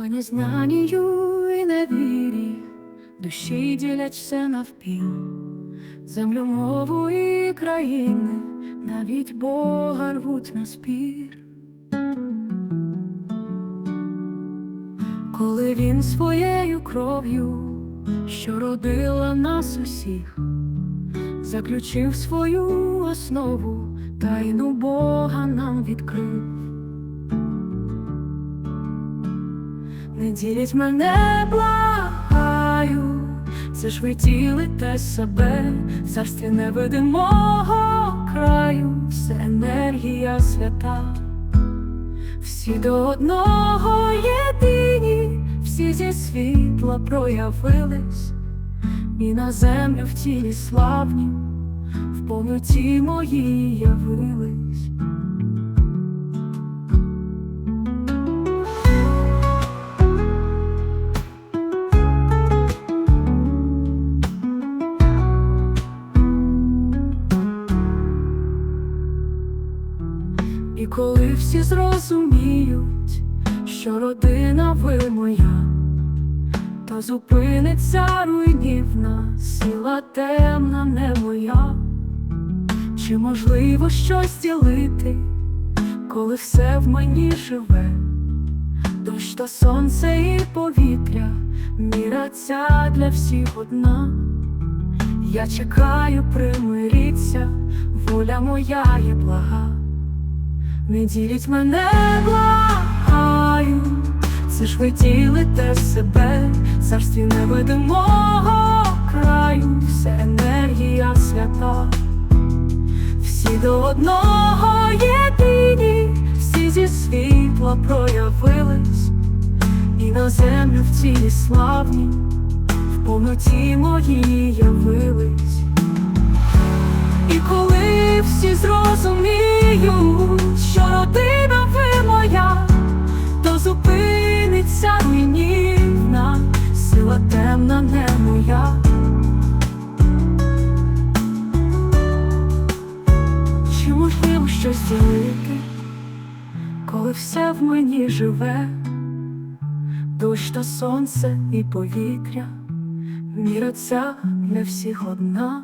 У незнанню і невірі душі діляться навпіл, землю, мову і країни, навіть Бога рвуть на спір. Коли він своєю кров'ю, що родила нас усіх, заключив свою основу, тайну Бога нам відкрив. Не діліть мене, благаю, це ж ви ділите себе, в царстві невидимого краю, все енергія свята, всі до одного єдині, всі зі світла проявились, і на землю в тілі славні, в повноті моїй явились. Коли всі зрозуміють, що родина ви моя, то зупиниться руйнівна, сила темна не моя, чи можливо щось ділити, коли все в мені живе, дощ та сонце і повітря, міра ця для всіх одна. Я чекаю, примиріться, воля моя є блага. Не діліть мене, благаю, це ж ви ділите себе, царстві невидимого краю, все енергія свята, всі до одного єдині, всі зі світла проявились, і на землю в цілі славні, в повноті моїй явились. І коли всі зрозуміють, зупиниться руйнівна, сила темна не моя. Чи можливо щось ділити, коли все в мені живе, дощ та сонце і повітря, міра ця для всіх одна.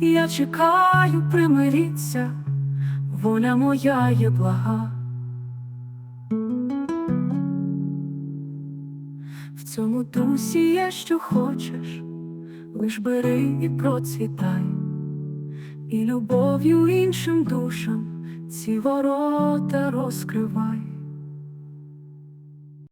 Я чекаю, примиріться, воля моя є блага. В цьому дусі є, що хочеш, лиш бери і процвітай, і любов'ю іншим душам ці ворота розкривай.